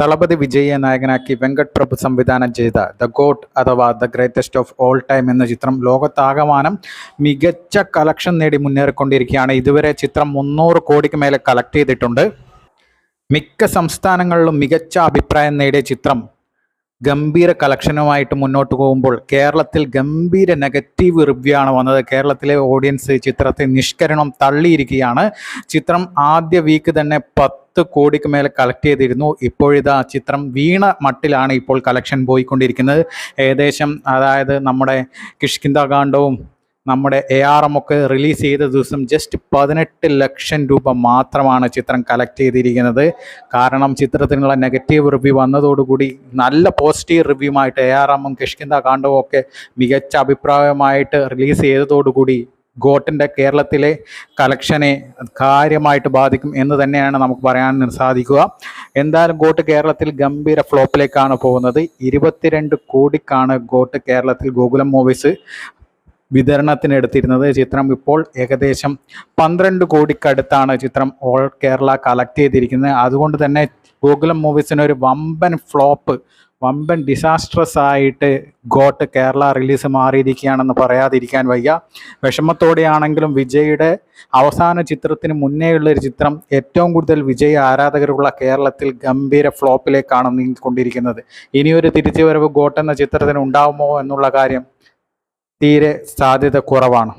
തളപതി വിജയെ നായകനാക്കി വെങ്കട് പ്രഭു സംവിധാനം ചെയ്ത ദ ഗോട്ട് അഥവാ the greatest of all time എന്ന ചിത്രം ലോകത്താകമാനം മികച്ച കളക്ഷൻ നേടി മുന്നേറിക്കൊണ്ടിരിക്കുകയാണ്. ഇതുവരെ ചിത്രം മുന്നൂറ് കോടിക്ക് മേലെ കളക്ട് ചെയ്തിട്ടുണ്ട്. മിക്ക സംസ്ഥാനങ്ങളിലും മികച്ച അഭിപ്രായം നേടിയ ചിത്രം ഗംഭീര കളക്ഷനുമായിട്ട് മുന്നോട്ട് പോകുമ്പോൾ കേരളത്തിൽ ഗംഭീര നെഗറ്റീവ് റിവ്യൂ ആണ് വന്നത്. കേരളത്തിലെ ഓഡിയൻസ് ചിത്രത്തെ നിഷ്കരണം തള്ളിയിരിക്കുകയാണ്. ചിത്രം ആദ്യ വീക്ക് തന്നെ പത്ത് കോടിക്ക് മേലെ കളക്ട് ചെയ്തിരുന്നു. ഇപ്പോഴിതാ ചിത്രം വീണ മട്ടിലാണ് ഇപ്പോൾ കളക്ഷൻ പോയിക്കൊണ്ടിരിക്കുന്നത്. ഏകദേശം അതായത് നമ്മുടെ കിഷ്കിന്ദാകാന്ഡവും നമ്മുടെ എ ആർ എം ഒക്കെ റിലീസ് ചെയ്ത ദിവസം ജസ്റ്റ് പതിനെട്ട് ലക്ഷം രൂപ മാത്രമാണ് ചിത്രം കളക്ട് ചെയ്തിരിക്കുന്നത്. കാരണം ചിത്രത്തിനുള്ള നെഗറ്റീവ് റിവ്യൂ വന്നതോടുകൂടി നല്ല പോസിറ്റീവ് റിവ്യൂമായിട്ട് എ ആർ എമ്മും കിഷ്കിന്ദ കാണ്ഡവും ഒക്കെ മികച്ച അഭിപ്രായമായിട്ട് റിലീസ് ചെയ്തതോടുകൂടി ഗോട്ടിന്റെ കേരളത്തിലെ കളക്ഷനെ കാര്യമായിട്ട് ബാധിക്കും എന്ന് തന്നെയാണ് നമുക്ക് പറയാൻ സാധിക്കുക. എന്തായാലും ഗോട്ട് കേരളത്തിൽ ഗംഭീര ഫ്ലോപ്പിലേക്കാണ് പോകുന്നത്. ഇരുപത്തിരണ്ട് കോടിക്കാണ് ഗോട്ട് കേരളത്തിൽ ഗോകുലം മൂവീസ് വിതരണത്തിന് എടുത്തിരുന്നത്. ചിത്രം ഇപ്പോൾ ഏകദേശം പന്ത്രണ്ട് കോടിക്കടുത്താണ് ചിത്രം ഓൾ കേരള കളക്ട് ചെയ്തിരിക്കുന്നത്. അതുകൊണ്ട് തന്നെ ഗോകുലം മൂവീസിന് ഒരു വമ്പൻ ഫ്ലോപ്പ് വമ്പൻ ഡിസാസ്ട്രസ് ആയിട്ട് ഗോട്ട് കേരള റിലീസ് മാറിയിരിക്കുകയാണെന്ന് പറയാതിരിക്കാൻ വയ്യ. വിഷമത്തോടെയാണെങ്കിലും വിജയുടെ അവസാന ചിത്രത്തിന് മുന്നേയുള്ള ഒരു ചിത്രം ഏറ്റവും കൂടുതൽ വിജയ ആരാധകരുള്ള കേരളത്തിൽ ഗംഭീര ഫ്ലോപ്പിലേക്കാണ് നീങ്ങിക്കൊണ്ടിരിക്കുന്നത്. ഇനിയൊരു തിരിച്ചുവരവ് ഗോട്ട് എന്ന ചിത്രത്തിന് ഉണ്ടാവുമോ എന്നുള്ള കാര്യം തീരെ സാധ്യത കുറവാണ്.